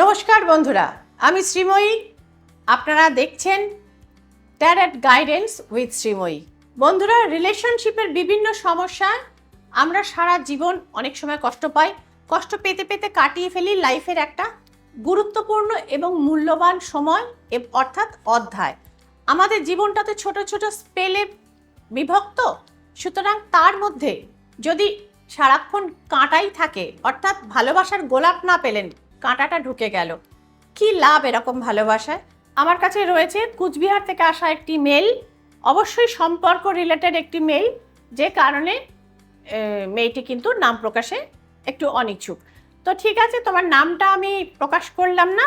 নমস্কার বন্ধুরা, আমি শ্রীময়ী। আপনারা দেখছেন ট্যারেট গাইডেন্স উইথ শ্রীময়ী। বন্ধুরা রিলেশনশিপের বিভিন্ন সমস্যা, আমরা সারা জীবন অনেক সময় কষ্ট পাই। কষ্ট পেতে পেতে কাটিয়ে ফেলি লাইফের একটা গুরুত্বপূর্ণ এবং মূল্যবান সময় অর্থাৎ অধ্যায়। আমাদের জীবনটাতে ছোট ছোট স্পেলে বিভক্ত। সুতরাং তার মধ্যে যদি সারাক্ষণ কাঁটাই থাকে, অর্থাৎ ভালোবাসার গোলাপ না পেলেন কাঁটাটা ঢুকে গেল। কি লাভ এরকম ভালোবাসায়? আমার কাছে রয়েছে কুচবিহার থেকে আসা একটি মেল, অবশ্যই সম্পর্ক রিলেটেড একটি মেল, যে কারণে মেয়েটি কিন্তু নাম প্রকাশে একটু অনিচ্ছুক। তো ঠিক আছে, তোমার নামটা আমি প্রকাশ করলাম না,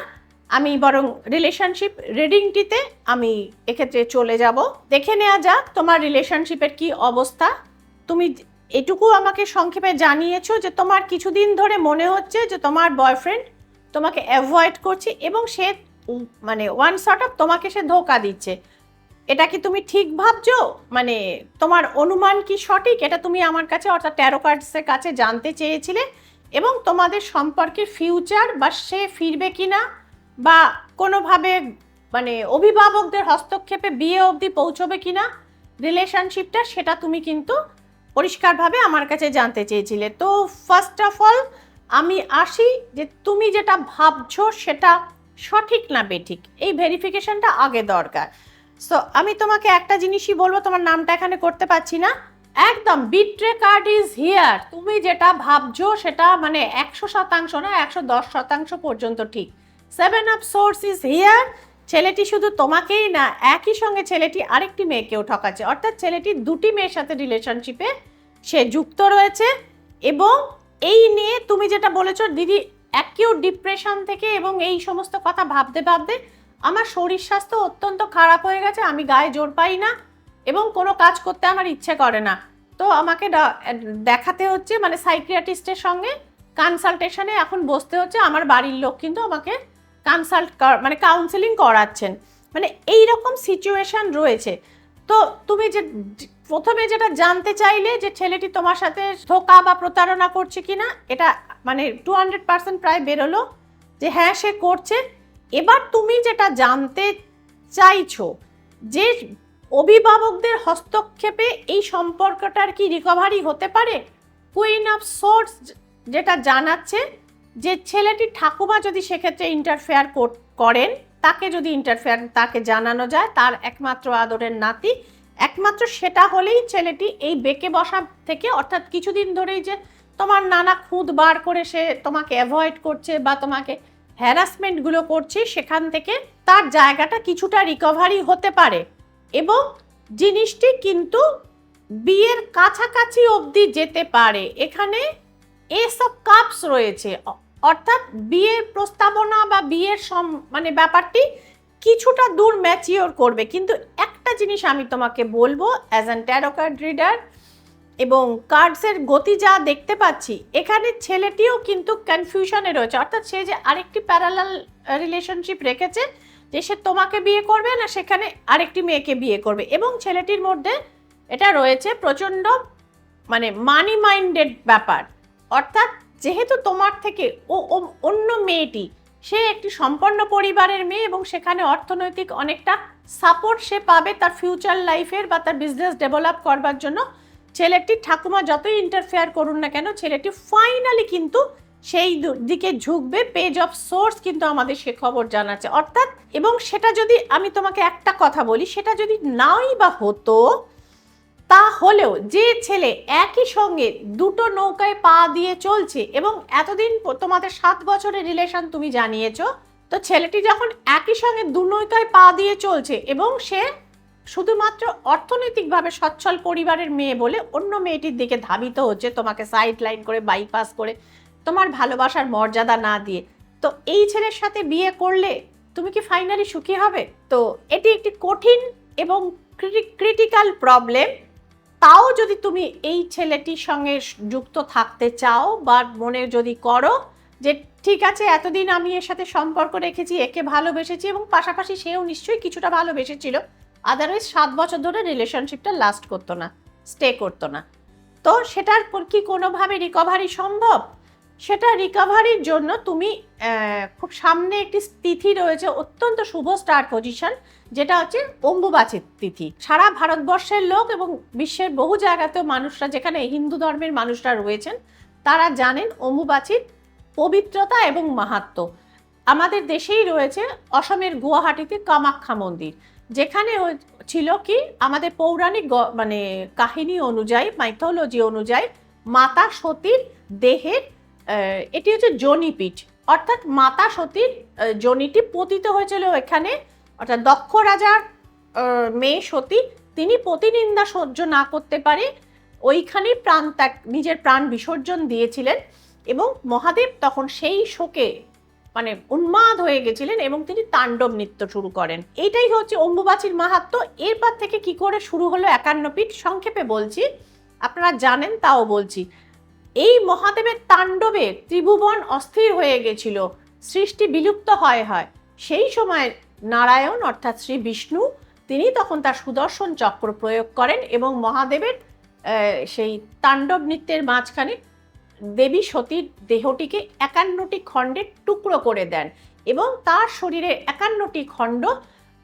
আমি বরং রিলেশনশিপ রিডিংটিতে আমি এক্ষেত্রে চলে যাব। দেখে নেওয়া যাক তোমার রিলেশনশিপের কি অবস্থা। তুমি এটুকু আমাকে সংক্ষেপে জানিয়েছো যে তোমার কিছুদিন ধরে মনে হচ্ছে যে তোমার বয়ফ্রেন্ড তোমাকে অ্যাভয়েড করছে এবং সে মানে ওয়ান শর্ট অফ তোমাকে সে ধোকা দিচ্ছে। এটা কি তুমি ঠিক ভাবছ? মানে তোমার অনুমান কি সঠিক? এটা তুমি আমার কাছে অর্থাৎ ট্যারো কার্ডসের কাছে জানতে চেয়েছিলে এবং তোমাদের সম্পর্কে ফিউচার বা সে ফিরবে কি না বা কোনোভাবে মানে অভিভাবকদের হস্তক্ষেপে বিয়ে অবধি পৌঁছবে কি না রিলেশনশিপটা সেটা তুমি কিন্তু পরিষ্কারভাবে আমার কাছে জানতে চেয়েছিলে। তো ফার্স্ট অফ অল আমি আসি যে তুমি যেটা ভাবছ সেটা সঠিক না বেঠিক। এই ভেরিফিকেশনটা আগে দরকার। সো আমি তোমাকে একটা জিনিসই বলব, তোমার নামটা এখানে করতে পারছি না। একদম বিট্রে কার্ড ইজ হিয়ার তুমি যেটা ভাবছ সেটা মানে একশো শতাংশ না, একশো দশ শতাংশ পর্যন্ত ঠিক। Seven of swords is here ছেলেটি শুধু তোমাকেই না, একই সঙ্গে ছেলেটি আরেকটি মেয়েকেও ঠকাচ্ছে। অর্থাৎ ছেলেটি দুটি মেয়ের সাথে রিলেশনশিপে সে যুক্ত রয়েছে এবং এই নিয়ে তুমি যেটা বলেছ, দিদি অ্যাকিউট ডিপ্রেশন থেকে এবং এই সমস্ত কথা ভাবতে ভাবতে আমার শরীর স্বাস্থ্য অত্যন্ত খারাপ হয়ে গেছে, আমি গায়ে জোর পাই না এবং কোনো কাজ করতে আমার ইচ্ছে করে না। তো আমাকে দেখাতে হচ্ছে মানে সাইকিয়াট্রিস্টের সঙ্গে কনসালটেশনে এখন বসতে হচ্ছে, আমার বাড়ির লোক কিন্তু আমাকে কনসাল্ট মানে কাউন্সেলিং করাচ্ছেন। মানে এই রকম সিচুয়েশন রয়েছে। তো তুমি যে প্রথমে যেটা জানতে চাইলে যে ছেলেটি তোমার সাথে ধোকা বা প্রতারণা করছে কি না এটা মানে টু হান্ড্রেড পার্সেন্ট প্রায় বেরোলো যে হ্যাঁ সে করছে। এবার তুমি যেটা জানতে চাইছো যে অভিভাবকদের হস্তক্ষেপে এই সম্পর্কটার কি রিকভারি হতে পারে? কুইন অফ সোর্স যেটা জানাচ্ছে যে ছেলেটি ঠাকুমা যদি সেক্ষেত্রে ইন্টারফেয়ার করেন তাকে যদি ইন্টারফেয়ার তাকে জানানো যায়, তার একমাত্র আদরের নাতি। একমাত্র সেটা হলেই ছেলেটি এই বেঁকে বসা থেকে, অর্থাৎ কিছুদিন ধরেই যে তোমার নানা খুঁত বার করে সে তোমাকে অ্যাভয়েড করছে বা তোমাকে হ্যারাসমেন্টগুলো করছে, সেখান থেকে তার জায়গাটা কিছুটা রিকভারি হতে পারে। এবং জিনিসটি কিন্তু বিয়ের কাছাকাছি অবধি যেতে পারে। এখানে এসব কাপস রয়েছে। অর্থাৎ বিয়ের প্রস্তাবনা বা বিয়ের সম মানে ব্যাপারটি কিছুটা দূর ম্যাচিওর করবে। কিন্তু একটা জিনিস আমি তোমাকে বলব as an tarot card reader এবং কার্ডসের গতি যা দেখতে পাচ্ছি, এখানে ছেলেটিও কিন্তু কনফিউশনে রয়েছে। অর্থাৎ সে যে আরেকটি প্যারালাল রিলেশনশিপ রেখেছে, যে সে তোমাকে বিয়ে করবে না, সেখানে আরেকটি মেয়েকে বিয়ে করবে। এবং ছেলেটির মধ্যে এটা রয়েছে প্রচণ্ড মানে মানি মাইন্ডেড ব্যাপার। অর্থাৎ যেহেতু তোমার থেকে ও অন্য মেয়েটি, সে একটি সম্পন্ন পরিবারের মেয়ে এবং সেখানে অর্থনৈতিক অনেকটা সাপোর্ট সে পাবে তার ফিউচার লাইফের বা তার বিজনেস ডেভেলপ করবার জন্য। ছেলেটি ঠাকুমা যতই ইন্টারফেয়ার করুন না কেন, ছেলেটি ফাইনালি কিন্তু সেই দিকে ঝুঁকবে পেজ অফ সোর্স কিন্তু আমাদের সে খবর জানাচ্ছে। অর্থাৎ, এবং সেটা যদি আমি তোমাকে একটা কথা বলি, সেটা যদি নাই বা হতো তাহলেও যে ছেলে একই সঙ্গে দুটো নৌকায় পা দিয়ে চলছে এবং এতদিন তোমাদের সাত বছরের রিলেশন তুমি জানিয়েছো, তো ছেলেটি যখন একই সঙ্গে দু নৌকায় পা দিয়ে চলছে এবং সে শুধুমাত্র অর্থনৈতিকভাবে সচ্ছল পরিবারের মেয়ে বলে অন্য মেয়েটির দিকে ধাবিত হচ্ছে তোমাকে সাইড লাইন করে বাইপাস করে, তোমার ভালোবাসার মর্যাদা না দিয়ে। তো এই ছেলের সাথে বিয়ে করলে তুমি কি ফাইনালি সুখী হবে? তো এটি একটি কঠিন এবং ক্রিটিক্যাল প্রবলেম তাও যদি তুমি এই ছেলেটির সঙ্গে যুক্ত থাকতে চাও বা মনে যদি করো যে ঠিক আছে, এতদিন আমি এর সাথে সম্পর্ক রেখেছি, একে ভালোবেসেছি এবং পাশাপাশি সেও নিশ্চয়ই কিছুটা ভালোবেসেছিল আদারওয়াইজ সাত বছর ধরে রিলেশনশিপটা লাস্ট করতো না স্টে করতো না। তো সেটার কি কোনোভাবে রিকভারি সম্ভব? সেটা রিকভারির জন্য তুমি খুব সামনে একটি তিথি রয়েছে, অত্যন্ত শুভ স্টার পজিশন যেটা হচ্ছে অম্বুবাচী তিথি। সারা ভারতবর্ষের লোক এবং বিশ্বের বহু জায়গাতেও মানুষরা, যেখানে হিন্দু ধর্মের মানুষরা রয়েছেন, তারা জানেন অম্বুবাচীর পবিত্রতা এবং মাহাত্ম্য আমাদের দেশেই রয়েছে অসমের গুয়াহাটিতে কামাখ্যা মন্দির, যেখানে ছিল কি, আমাদের পৌরাণিক মানে কাহিনী অনুযায়ী মাইথোলজি অনুযায়ী, মাতা সতীর দেহের এটি হচ্ছে জনিপীঠ অর্থাৎ মাতা সতীর জনিটি পতিত হয়েছিল এখানে। অর্থাৎ দক্ষ রাজার মেয়ে সতী, তিনি প্রতিনিন্দা সহ্য না করতে পারে। ওইখানেই প্রাণ ত্যাগ, নিজের প্রাণ বিসর্জন দিয়েছিলেন এবং মহাদেব তখন সেই শোকে মানে উন্মাদ হয়ে গেছিলেন এবং তিনি তাণ্ডব নৃত্য শুরু করেন। এইটাই হচ্ছে অম্বুবাচীর মাহাত্ম। এরপর থেকে কি করে শুরু হলো একান্নপীঠ সংক্ষেপে বলছি। আপনারা জানেন, তাও বলছি। এই মহাদেবের তাণ্ডবে ত্রিভুবন অস্থির হয়ে গেছিল। সৃষ্টি বিলুপ্ত হয় হয়। সেই সময় নারায়ণ, অর্থাৎ শ্রী বিষ্ণু, তিনি তখন তার সুদর্শন চক্র প্রয়োগ করেন এবং মহাদেবের সেই তাণ্ডব নৃত্যের মাঝখানে দেবী সতীর দেহটিকে একান্নটি খণ্ডে টুকরো করে দেন এবং তার শরীরের একান্নটি খণ্ড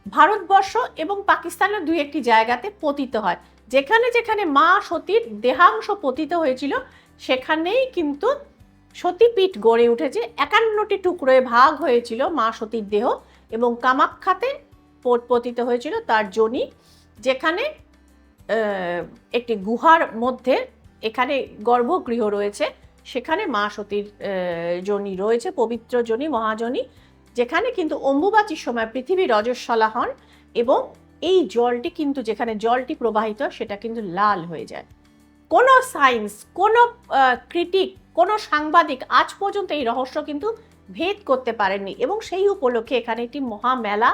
ভারতবর্ষ এবং পাকিস্তানের দুই একটি জায়গাতে পতিত হয়। যেখানে যেখানে মা সতীর দেহাংশ পতিত হয়েছিল, সেখানেই কিন্তু সতীপীঠ গড়ে উঠেছে। একান্নটি টুকরোয় ভাগ হয়েছিল মা সতীর দেহ এবং কামাখ্যাতে প- পতিত হয়েছিল তার জনি, যেখানে একটি গুহার মধ্যে এখানে গর্ভগৃহ রয়েছে। সেখানে মা সতীর যোনি রয়েছে, পবিত্র যোনি মহাজনী। যেখানে কিন্তু অম্বুবাচীর সময় পৃথিবী রজস্বলা হন এবং এই জলটি কিন্তু যেখানে জলটি প্রবাহিত, সেটা কিন্তু লাল হয়ে যায়। কোনো সায়েন্স, কোনো ক্রিটিক, কোনো সাংবাদিক আজ পর্যন্ত এই রহস্য কিন্তু ভেদ করতে পারেননি এবং সেই উপলক্ষে এখানে একটি মহামেলা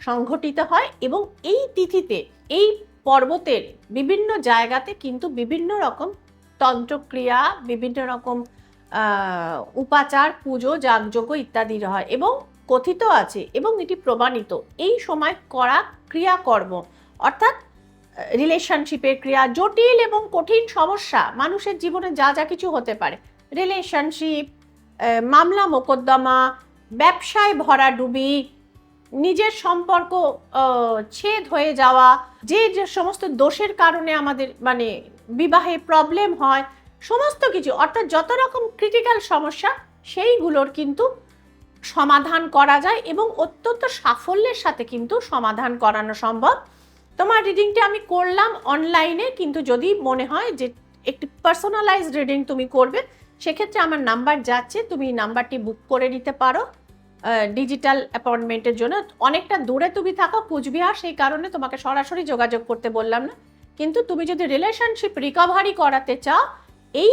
সংঘটিত হয় এবং এই তিথিতে, এই পর্বতের বিভিন্ন জায়গাতে কিন্তু বিভিন্ন রকম তন্ত্রক্রিয়া, বিভিন্ন রকম উপাচার, পুজো, যাগযজ্ঞ ইত্যাদি হয় এবং কথিত আছে এবং এটি প্রমাণিত। এই সময় করা ক্রিয়াকর্ম, অর্থাৎ রিলেশনশিপের ক্রিয়া, জটিল এবং কঠিন সমস্যা, মানুষের জীবনে যা যা কিছু হতে পারে। রিলেশনশিপ মামলা মোকদ্দমা, ব্যবসায় ভরাডুবি নিজের সম্পর্ক ছেদ হয়ে যাওয়া, যে যে সমস্ত দোষের কারণে আমাদের মানে বিবাহে প্রবলেম হয়, সমস্ত কিছু, অর্থাৎ যত রকম ক্রিটিক্যাল সমস্যা, সেইগুলোর কিন্তু সমাধান করা যায় এবং অত্যন্ত সাফল্যের সাথে কিন্তু সমাধান করানো সম্ভব। তোমার রিডিংটি আমি করলাম অনলাইনে কিন্তু যদি মনে হয় যে একটি পার্সোনালাইজড রিডিং তুমি করবে, সেক্ষেত্রে আমার নাম্বার যাচ্ছে, তুমি নাম্বারটি বুক করে নিতে পারো। ডিজিটাল অ্যাপয়েন্টমেন্টের জন্য। অনেকটা দূরে তুমি থাকো, কুচবিহার, সেই কারণে তোমাকে সরাসরি যোগাযোগ করতে বললাম না। কিন্তু তুমি যদি রিলেশনশিপ রিকভারি করাতে চাও, এই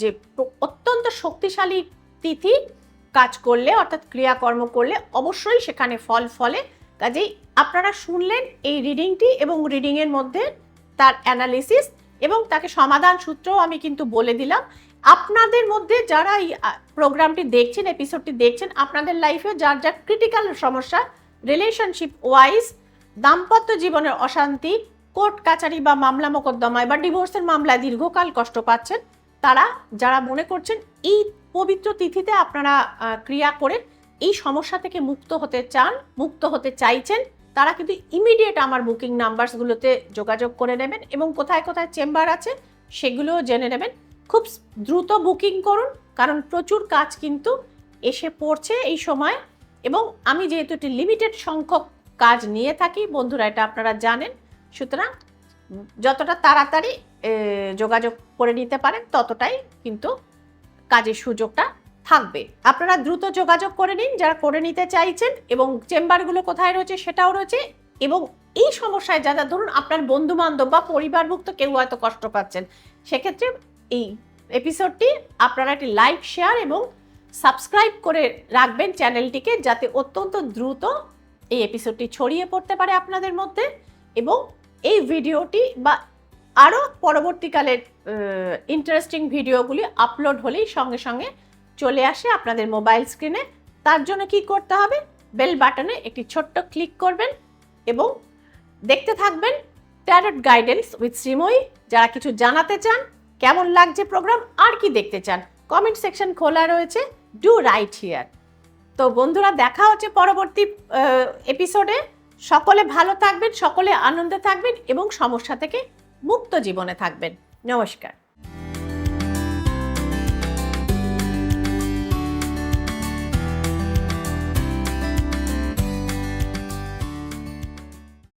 যে অত্যন্ত শক্তিশালী তিথি কাজ করলে, অর্থাৎ ক্রিয়াকর্ম করলে অবশ্যই সেখানে ফল ফলে। কাজেই আপনারা শুনলেন এই রিডিংটি এবং রিডিংয়ের মধ্যে তার অ্যানালিসিস এবং তাকে সমাধান সূত্রও আমি কিন্তু বলে দিলাম। আপনাদের মধ্যে যারা এই প্রোগ্রামটি দেখছেন এপিসোডটি দেখছেন, আপনাদের লাইফে যার যার ক্রিটিক্যাল সমস্যা রিলেশনশিপ ওয়াইজ দাম্পত্য জীবনের অশান্তি, কোর্ট কাচারি বা মামলা মোকদ্দমায় বা ডিভোর্সের মামলায় দীর্ঘকাল কষ্ট পাচ্ছেন, তারা যারা মনে করছেন এই পবিত্র তিথিতে আপনারা ক্রিয়া করে এই সমস্যা থেকে মুক্ত হতে চান, মুক্ত হতে চাইছেন, তারা কিন্তু ইমিডিয়েট আমার বুকিং নাম্বারসগুলোতে যোগাযোগ করে নেবেন এবং কোথায় কোথায় চেম্বার আছে সেগুলোও জেনে নেবেন। খুব দ্রুত বুকিং করুন, কারণ প্রচুর কাজ কিন্তু এসে পড়ছে এই সময় এবং আমি যেহেতু একটি লিমিটেড সংখ্যক কাজ নিয়ে থাকি, বন্ধুরা এটা আপনারা জানেন, সুতরাং যতটা তাড়াতাড়ি যোগাযোগ করে নিতে পারেন ততটাই কিন্তু কাজের সুযোগটা থাকবে। আপনারা দ্রুত যোগাযোগ করে নিন, যারা করে নিতে চাইছেন এবং চেম্বারগুলো কোথায় রয়েছে সেটাও রয়েছে এবং এই সমস্যায় যারা ধরুন আপনার বন্ধু বান্ধব বা পরিবারভুক্ত কেউ হয়তো কষ্ট পাচ্ছেন, সেক্ষেত্রে এই এপিসোডটি আপনারা একটি লাইক শেয়ার এবং সাবস্ক্রাইব করে রাখবেন চ্যানেলটিকে যাতে অত্যন্ত দ্রুত এই এপিসোডটি ছড়িয়ে পড়তে পারে আপনাদের মধ্যে এবং এই ভিডিওটি বা আরও পরবর্তীকালের ইন্টারেস্টিং ভিডিওগুলি আপলোড হলেই সঙ্গে সঙ্গে চলে আসে আপনাদের মোবাইল স্ক্রিনে তার জন্য কি করতে হবে? বেল বাটনে একটি ছোট্ট ক্লিক করবেন এবং দেখতে থাকবেন ট্যারট গাইডেন্স উইথ শ্রীময়ী যারা কিছু জানাতে চান, কেমন লাগছে প্রোগ্রাম আর কি দেখতে চান কমেন্ট সেকশন খোলা রয়েছে। ডু রাইট হিয়ার তো বন্ধুরা, দেখা হচ্ছে পরবর্তী এপিসোডে সকলে ভালো থাকবেন, সকলে আনন্দে থাকবেন এবং সমস্যা থেকে মুক্ত জীবনে থাকবেন। নমস্কার।